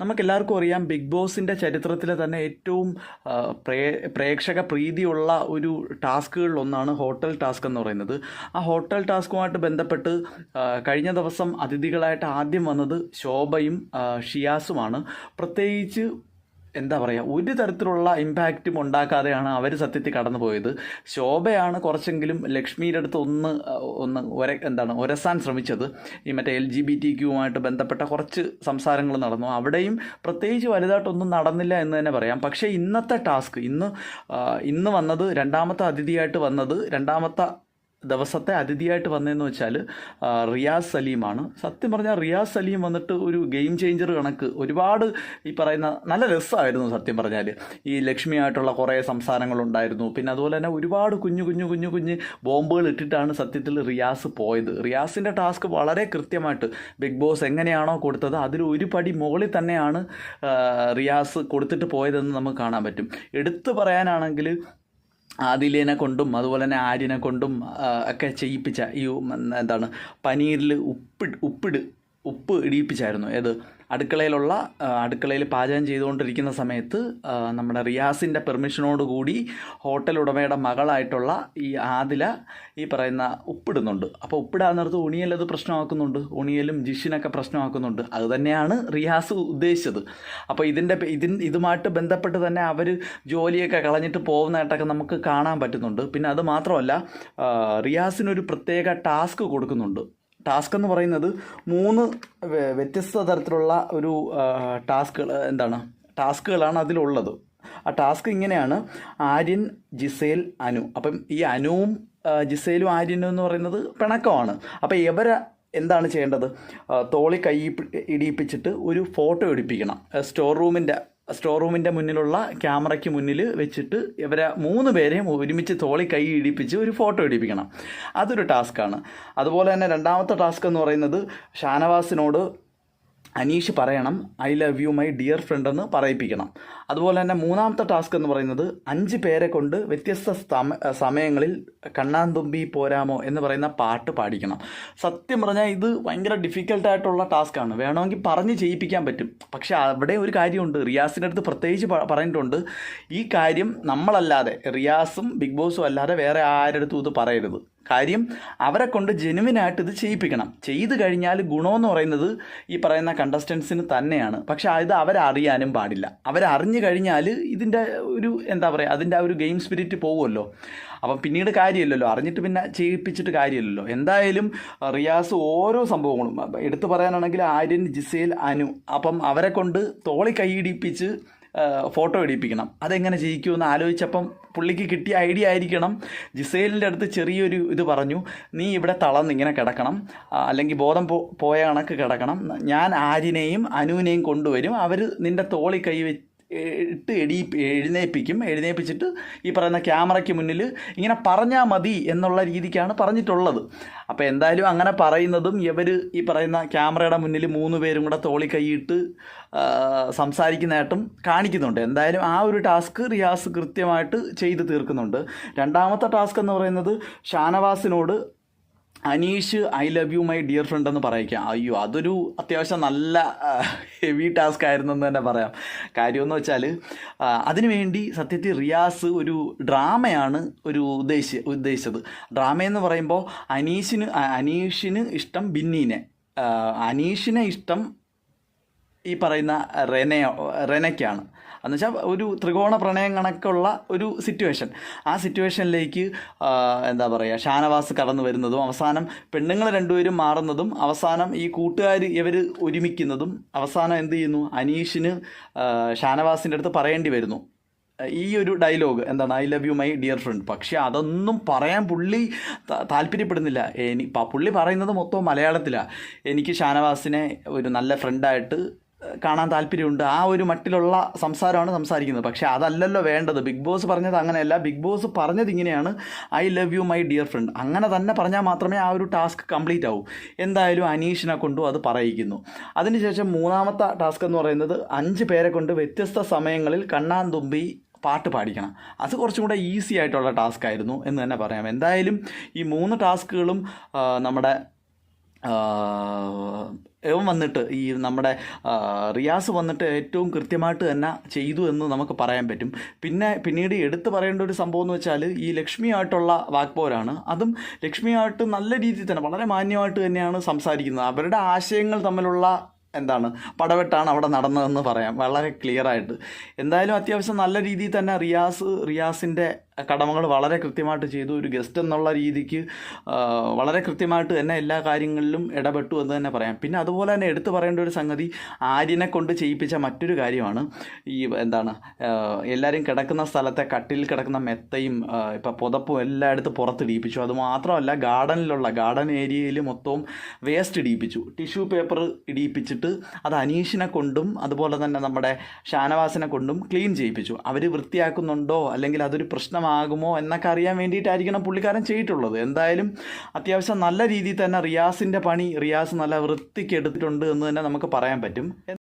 നമുക്കെല്ലാവർക്കും അറിയാം ബിഗ് ബോസിന്റെ ചരിത്രത്തിലെ തന്നെ ഏറ്റവും പ്രേ പ്രേക്ഷക പ്രീതിയുള്ള ഒരു ടാസ്കുകളിലൊന്നാണ് ഹോട്ടൽ ടാസ്ക് എന്ന് പറയുന്നത്. ആ ഹോട്ടൽ ടാസ്കുമായിട്ട് ബന്ധപ്പെട്ട് കഴിഞ്ഞ ദിവസം അതിഥികളായിട്ട് ആദ്യം വന്നത് ശോഭയും ഷിയാസുമാണ്. പ്രത്യേകിച്ച് എന്താ പറയുക ഒരു തരത്തിലുള്ള ഇമ്പാക്റ്റും ഉണ്ടാക്കാതെയാണ് അവർ സത്യത്തിൽ കടന്നു പോയത് ശോഭയാണ് കുറച്ചെങ്കിലും ലക്ഷ്മിയുടെ അടുത്ത് ഒന്ന് ഒന്ന് ഒര എന്താണ് ഒരസാൻ ശ്രമിച്ചത്. ഈ മറ്റേ എൽ ജി ബി ടി ക്യൂവുമായിട്ട് ബന്ധപ്പെട്ട കുറച്ച് സംസാരങ്ങൾ നടന്നു. അവിടെയും പ്രത്യേകിച്ച് വലുതായിട്ടൊന്നും നടന്നില്ല എന്ന് തന്നെ പറയാം. പക്ഷേ ഇന്നത്തെ ടാസ്ക് ഇന്ന് ഇന്ന് വന്നത് രണ്ടാമത്തെ അതിഥിയായിട്ട് വന്നത് രണ്ടാമത്തെ ദിവസത്തെ അതിഥിയായിട്ട് വന്നതെന്ന് വെച്ചാൽ റിയാസ് സലീമാണ്. സത്യം പറഞ്ഞാൽ റിയാസ് സലീം വന്നിട്ട് ഒരു ഗെയിം ചേഞ്ചർ കണക്ക് ഒരുപാട് ഈ പറയുന്ന നല്ല രസമായിരുന്നു സത്യം പറഞ്ഞാൽ ഈ ലക്ഷ്മിയായിട്ടുള്ള കുറേ സംസാരങ്ങളുണ്ടായിരുന്നു. പിന്നെ അതുപോലെ തന്നെ ഒരുപാട് കുഞ്ഞു കുഞ്ഞു കുഞ്ഞു കുഞ്ഞ് ബോംബുകൾ ഇട്ടിട്ടാണ് സത്യത്തിൽ റിയാസ് പോയത്. റിയാസിന്റെ ടാസ്ക് വളരെ കൃത്യമായിട്ട് ബിഗ് ബോസ് എങ്ങനെയാണോ കൊടുത്തത് അതിൽ ഒരു പടി മുകളിൽ തന്നെയാണ് റിയാസ് കൊടുത്തിട്ട് പോയതെന്ന് നമുക്ക് കാണാൻ പറ്റും. എടുത്തു പറയാനാണെങ്കിൽ ആദിലേനെ കൊണ്ടും അതുപോലെ തന്നെ ആര്യനെ കൊണ്ടും ഒക്കെ ചെയ്യിപ്പിച്ച ഈ എന്താണ് പനീരിൽ ഉപ്പിട് ഉപ്പിട് ഉപ്പ് ഇടിയിപ്പിച്ചായിരുന്നു. ഏത്? അടുക്കളയിലുള്ള അടുക്കളയിൽ പാചകം ചെയ്തുകൊണ്ടിരിക്കുന്ന സമയത്ത് നമ്മുടെ റിയാസിന്റെ പെർമിഷനോട് കൂടി ഹോട്ടൽ ഉടമയുടെ മകളായിട്ടുള്ള ഈ ആദില ഈ പറയുന്ന ഉപ്പിടുന്നുണ്ട്. അപ്പോൾ ഉപ്പിടാൻ നേരത്ത് ഉണിയൽ അത് പ്രശ്നമാക്കുന്നുണ്ട്? ഉണിയലും ജിഷിനൊക്കെ പ്രശ്നമാക്കുന്നുണ്ട്. അത് തന്നെയാണ് റിയാസ് ഉദ്ദേശിച്ചത്. അപ്പോൾ ഇതിന്റെ ഇതിൻ ഇതുമായിട്ട് ബന്ധപ്പെട്ട് തന്നെ അവർ ജോലിയൊക്കെ കളഞ്ഞിട്ട് പോകുന്നതായിട്ടൊക്കെ നമുക്ക് കാണാൻ പറ്റുന്നുണ്ട്. പിന്നെ അത് മാത്രമല്ല റിയാസിനൊരു പ്രത്യേക ടാസ്ക് കൊടുക്കുന്നുണ്ട്. ടാസ്ക് എന്ന് പറയുന്നത് മൂന്ന് വ്യ- വ്യത്യസ്ത തരത്തിലുള്ള ഒരു ടാസ്കുകൾ എന്താണ് ടാസ്കുകളാണ് അതിലുള്ളത്. ആ ടാസ്ക് ഇങ്ങനെയാണ്. ആര്യൻ ജിസേൽ അനു. അപ്പം ഈ അനുവും ജിസേലും ആര്യനും എന്ന് പറയുന്നത് പിണക്കമാണ്. അപ്പം ഇവരെ എന്താണ് ചെയ്യേണ്ടത്? തോളി കൈ ഇടിയിപ്പിച്ചിട്ട് ഒരു ഫോട്ടോ എടുപ്പിക്കണം. സ്റ്റോർ റൂമിന്റെ സ്റ്റോർ റൂമിന്റെ മുന്നിലുള്ള ക്യാമറയ്ക്ക് മുന്നിൽ വെച്ചിട്ട് ഇവരെ മൂന്ന് പേരെയും ഒരുമിച്ച് തോളി കൈ ഇടിപ്പിച്ച് ഒരു ഫോട്ടോ ഇടിപ്പിക്കണം. അതൊരു ടാസ്ക്കാണ് അതുപോലെ തന്നെ രണ്ടാമത്തെ ടാസ്ക് എന്ന് പറയുന്നത് ഷാനവാസിനോട് അനീഷ് പറയണം I love you my dear friend എന്ന് പറയിപ്പിക്കണം. അതുപോലെ തന്നെ മൂന്നാമത്തെ ടാസ്ക് എന്ന് പറയുന്നത് അഞ്ച് പേരെ കൊണ്ട് വ്യത്യസ്ത സമ സമയങ്ങളിൽ കണ്ണാന്തുമ്പി പോരാമോ എന്ന് പറയുന്ന പാട്ട് പാടിക്കണം. സത്യം പറഞ്ഞാൽ ഇത് ഭയങ്കര ഡിഫിക്കൽട്ടായിട്ടുള്ള ടാസ്ക്കാണ് വേണമെങ്കിൽ പറഞ്ഞ് ചെയ്യിപ്പിക്കാൻ പറ്റും. പക്ഷെ അവിടെ ഒരു കാര്യമുണ്ട്. റിയാസിന്റെ അടുത്ത് പ്രത്യേകിച്ച് പറഞ്ഞിട്ടുണ്ട്. ഈ കാര്യം നമ്മളല്ലാതെ റിയാസും ബിഗ് ബോസും അല്ലാതെ വേറെ ആരുടെ അടുത്തും ഇത് പറയരുത്. കാര്യം അവരെ കൊണ്ട് ജെനുവിനായിട്ട് ഇത് ചെയ്യിപ്പിക്കണം. ചെയ്തു കഴിഞ്ഞാൽ ഗുണമെന്ന് പറയുന്നത് ഈ പറയുന്ന കണ്ടസ്റ്റൻസിന് തന്നെയാണ്. പക്ഷേ ഇത് അവരറിയാനും പാടില്ല. അവരറിഞ്ഞു കഴിഞ്ഞാൽ ഇതിന്റെ ഒരു എന്താ പറയുക അതിന്റെ ആ ഒരു ഗെയിം സ്പിരിറ്റ് പോകുമല്ലോ അപ്പം പിന്നീട് കാര്യമില്ലല്ലോ. അറിഞ്ഞിട്ട് പിന്നെ ചെയ്യിപ്പിച്ചിട്ട് കാര്യമില്ലല്ലോ. എന്തായാലും റിയാസ് ഓരോ സംഭവങ്ങളും എടുത്തു പറയാനാണെങ്കിൽ ആര്യൻ ജിസേൽ അനു അപ്പം അവരെ കൊണ്ട് തോളി കൈയിടിപ്പിച്ച് ഫോട്ടോ എടുപ്പിക്കണം. അതെങ്ങനെ ജയിക്കുമെന്ന് ആലോചിച്ചപ്പം പുള്ളിക്ക് കിട്ടിയ ഐഡിയ ആയിരിക്കണം. ജിസേലിന്റെ അടുത്ത് ചെറിയൊരു ഇത് പറഞ്ഞു നീ ഇവിടെ തളർന്ന് ഇങ്ങനെ കിടക്കണം. അല്ലെങ്കിൽ ബോധം പോയ കണക്ക് കിടക്കണം. ഞാൻ ആര്യനെയും അനുവിനെയും കൊണ്ടുവരും. അവർ നിന്റെ തോളി കൈ വെച്ച് ഇട്ട് എടി എഴുന്നേൽപ്പിക്കും. എഴുന്നേൽപ്പിച്ചിട്ട് ഈ പറയുന്ന ക്യാമറയ്ക്ക് മുന്നിൽ ഇങ്ങനെ പറഞ്ഞാൽ മതി എന്നുള്ള രീതിക്കാണ് പറഞ്ഞിട്ടുള്ളത്. അപ്പോൾ എന്തായാലും അങ്ങനെ പറയുന്നതും ഇവർ ഈ പറയുന്ന ക്യാമറയുടെ മുന്നിൽ മൂന്ന് പേരും കൂടെ തോളി കൈയിട്ട് സംസാരിക്കുന്നതായിട്ടും കാണിക്കുന്നുണ്ട്. എന്തായാലും ആ ഒരു ടാസ്ക് റിയാസ് കൃത്യമായിട്ട് ചെയ്ത് തീർക്കുന്നുണ്ട്. രണ്ടാമത്തെ ടാസ്ക് എന്ന് പറയുന്നത് ഷാനവാസിനോട് Aneesh I love you my dear friend എന്ന് പറയിക്കാം. അയ്യോ അതൊരു അത്യാവശ്യം നല്ല ഹെവി ടാസ്ക് ആയിരുന്നു എന്ന് തന്നെ പറയാം. കാര്യമെന്ന് വെച്ചാൽ അതിനുവേണ്ടി സത്യത്തിൽ റിയാസ് ഒരു ഡ്രാമയാണ് ഒരു ഉദ്ദേശി ഉദ്ദേശിച്ചത്. ഡ്രാമയെന്ന് പറയുമ്പോൾ അനീഷിന് അനീഷിന് ഇഷ്ടം ബിന്നീനെ. അനീഷിനെ ഇഷ്ടം ഈ പറയുന്ന റെനയോ റെനയ്ക്കാണ്. എന്നുവെച്ചാൽ ഒരു ത്രികോണ പ്രണയം കണക്കുള്ള ഒരു സിറ്റുവേഷൻ ആ സിറ്റുവേഷനിലേക്ക് എന്താ പറയുക ഷാനവാസ് കടന്നു വരുന്നതും അവസാനം പെണ്ണുങ്ങൾ രണ്ടുപേരും മാറുന്നതും അവസാനം ഈ കൂട്ടുകാർ ഇവർ ഒരുമിക്കുന്നതും അവസാനം എന്ത് ചെയ്യുന്നു? അനീഷിന് ഷാനവാസിന്റെ അടുത്ത് പറയേണ്ടി വരുന്നു. ഈ ഒരു ഡയലോഗ് എന്താണ് I love you my dear friend പക്ഷേ അതൊന്നും പറയാൻ പുള്ളി താല്പര്യപ്പെടുന്നില്ല. എനി പുള്ളി പറയുന്നത് മൊത്തം മലയാളത്തിലാണ് എനിക്ക് ഷാനവാസിനെ ഒരു നല്ല ഫ്രണ്ടായിട്ട് കാണാൻ താല്പര്യമുണ്ട്. ആ ഒരു മട്ടിലുള്ള സംസാരമാണ് സംസാരിക്കുന്നത്. പക്ഷേ അതല്ലല്ലോ വേണ്ടത്. ബിഗ് ബോസ് പറഞ്ഞത് അങ്ങനെയല്ല. ബിഗ് ബോസ് പറഞ്ഞത് ഇങ്ങനെയാണ്. I love you my dear friend അങ്ങനെ തന്നെ പറഞ്ഞാൽ മാത്രമേ ആ ഒരു ടാസ്ക് കംപ്ലീറ്റ് ആവൂ. എന്തായാലും അനീഷിനെ കൊണ്ടും അത് പറയിക്കുന്നു. അതിനുശേഷം മൂന്നാമത്തെ ടാസ്ക് എന്ന് പറയുന്നത് അഞ്ച് പേരെ കൊണ്ട് വ്യത്യസ്ത സമയങ്ങളിൽ കണ്ണാൻ തുമ്പി പാട്ട് പാടിക്കണം. അത് കുറച്ചും കൂടെ ഈസി ആയിട്ടുള്ള ടാസ്ക് ആയിരുന്നു എന്ന് തന്നെ പറയാം. എന്തായാലും ഈ മൂന്ന് ടാസ്കുകളും നമ്മുടെ ഇവൻ വന്നിട്ട് ഈ നമ്മുടെ റിയാസ് വന്നിട്ട് ഏറ്റവും കൃത്യമായിട്ട് തന്നെ ചെയ്തു എന്ന് നമുക്ക് പറയാൻ പറ്റും. പിന്നെ പിന്നീട് എടുത്തു പറയേണ്ട ഒരു സംഭവം എന്ന് വെച്ചാൽ ഈ ലക്ഷ്മിയായിട്ടുള്ള വാക്പോരാണ്. അതും ലക്ഷ്മിയായിട്ട് നല്ല രീതിയിൽ തന്നെ വളരെ മാന്യമായിട്ട് തന്നെയാണ് സംസാരിക്കുന്നത്. അവരുടെ ആശയങ്ങൾ തമ്മിലുള്ള എന്താണ് പടവെട്ടാണ് അവിടെ നടന്നതെന്ന് പറയാം വളരെ ക്ലിയറായിട്ട് എന്തായാലും അത്യാവശ്യം നല്ല രീതിയിൽ തന്നെ റിയാസ് റിയാസിന്റെ കടമകൾ വളരെ കൃത്യമായിട്ട് ചെയ്തു. ഒരു ഗസ്റ്റ് എന്നുള്ള രീതിക്ക് വളരെ കൃത്യമായിട്ട് തന്നെ എല്ലാ കാര്യങ്ങളിലും ഇടപെട്ടു എന്ന് തന്നെ പറയാം. പിന്നെ അതുപോലെ തന്നെ എടുത്തു പറയേണ്ട ഒരു സംഗതി ആര്യനെ കൊണ്ട് ചെയ്യിപ്പിച്ച മറ്റൊരു കാര്യമാണ്. ഈ എന്താണ് എല്ലാവരും കിടക്കുന്ന സ്ഥലത്തെ കട്ടിൽ കിടക്കുന്ന മെത്തയും ഇപ്പോൾ ഇപ്പം പുതപ്പും എല്ലായിടത്തും പുറത്ത് അത് മാത്രമല്ല ഗാർഡനിലുള്ള ഗാർഡൻ ഏരിയയിൽ മൊത്തവും വേസ്റ്റ് ഡീപ്പിച്ചു ടിഷ്യൂ പേപ്പർ ഇടിയിപ്പിച്ചിട്ട് അത് അനീഷിനെ കൊണ്ടും അതുപോലെ തന്നെ നമ്മുടെ ഷാനവാസിനെ കൊണ്ടും ക്ലീൻ ചെയ്യിപ്പിച്ചു. അവർ വൃത്തിയാക്കുന്നുണ്ടോ അല്ലെങ്കിൽ അതൊരു പ്രശ്നമാകുമോ എന്നൊക്കെ അറിയാൻ വേണ്ടിയിട്ടായിരിക്കണം പുള്ളിക്കാരൻ ചെയ്തിട്ടുള്ളത്. എന്തായാലും അത്യാവശ്യം നല്ല രീതിയിൽ തന്നെ റിയാസിന്റെ പണി റിയാസ് നല്ല വൃത്തിക്ക് എടുത്തിട്ടുണ്ട് എന്ന് തന്നെ നമുക്ക് പറയാൻ പറ്റും.